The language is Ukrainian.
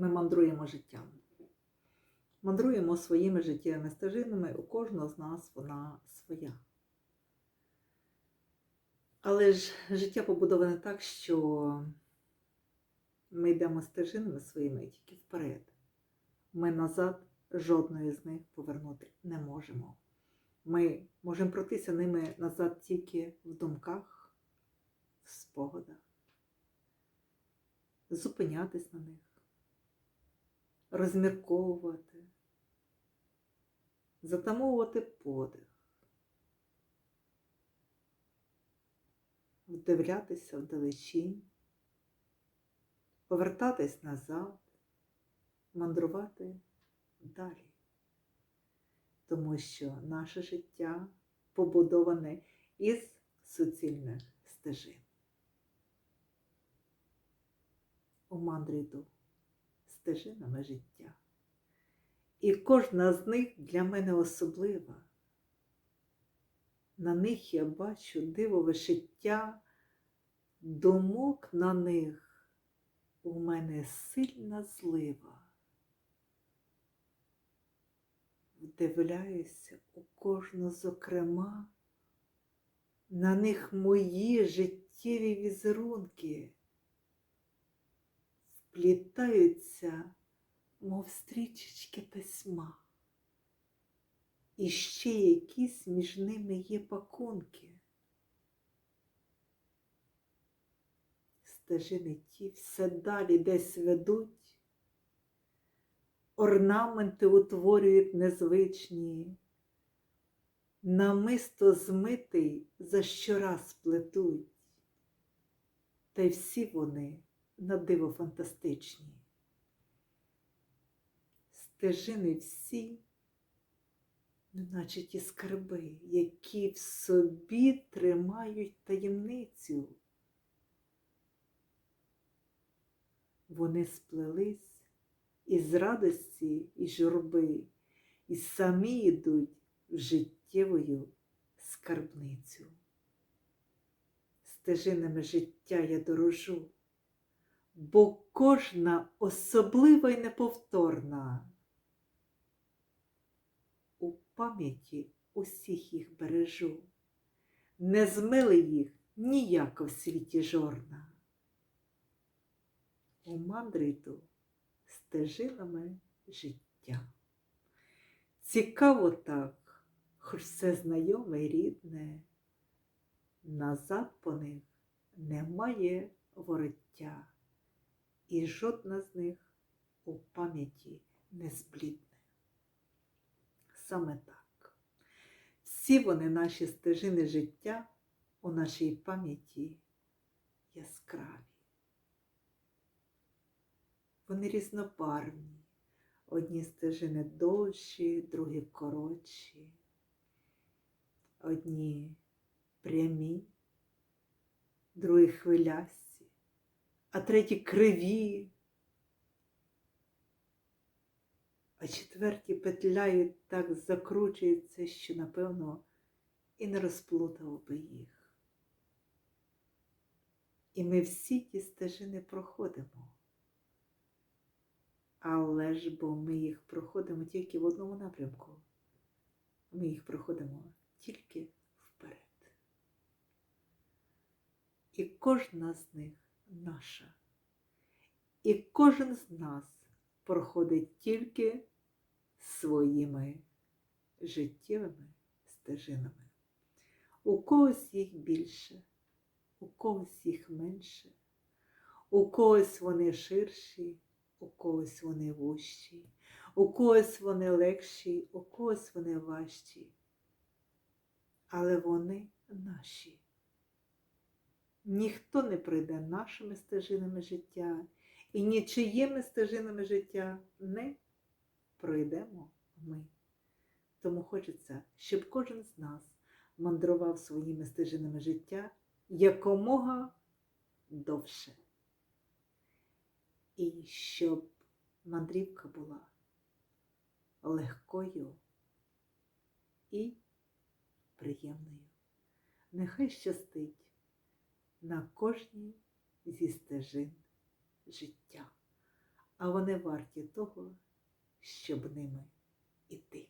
ми мандруємо життям. Мандруємо своїми життєвими стежинами, у кожного з нас вона своя. Але ж життя побудоване так, що ми йдемо стежинами своїми тільки вперед. Ми назад жодної з них повернути не можемо. Ми можемо пройтися ними назад тільки в думках, в спогадах, зупинятись на них, розмірковувати, затамовувати подих, вдивлятися вдалечінь, повертатись назад, мандрувати далі. Тому що наше життя побудоване із суцільних стежин. У мандрі йду стежинами життя. І кожна з них для мене особлива. На них я бачу диво вишиття, думок на них у мене сильна злива. Вдивляюся у кожну зокрема, на них мої життєві візерунки вплітаються, мов стрічечки письма. І ще якісь між ними є пакунки. Стежини ті все далі десь ведуть, орнаменти утворюють незвичні, намисто змитий за щораз плетуть, та й всі вони на диво фантастичні. Стежини всі, неначе ті скарби, які в собі тримають таємницю. Вони сплелись із радості і журби, і самі йдуть в життєвою скарбницю. Стежинами життя я дорожу, бо кожна особлива й неповторна. У пам'яті усіх їх бережу, не змили їх ніяко в світі жорна. У мандрі йду стежинами життя. Цікаво так, хоч все знайоме й рідне, назад по них немає вороття, і жодна з них у пам'яті не зблідне. Саме так. Всі вони наші стежини життя у нашій пам'яті яскраві. Вони різнобарвні. Одні стежини довші, другі коротші, одні прямі, другі хвилясті, а треті криві, а четверті петляють так закручуються, що, напевно, і не розплутав би їх. І ми всі ті стежини проходимо. Але ж бо ми їх проходимо тільки в одному напрямку. Ми їх проходимо тільки вперед. І кожна з них наша. І кожен з нас проходить тільки своїми життєвими стежинами. У когось їх більше, у когось їх менше, у когось вони ширші у когось вони вущі, у когось вони легші, у когось вони важчі. Але вони наші. Ніхто не прийде нашими стежинами життя і нічиїми стежинами життя не пройдемо ми. Тому хочеться, щоб кожен з нас мандрував своїми стежинами життя якомога довше і щоб мандрівка була легкою і приємною. Нехай щастить на кожній зі стежин життя, а вони варті того, щоб ними іти.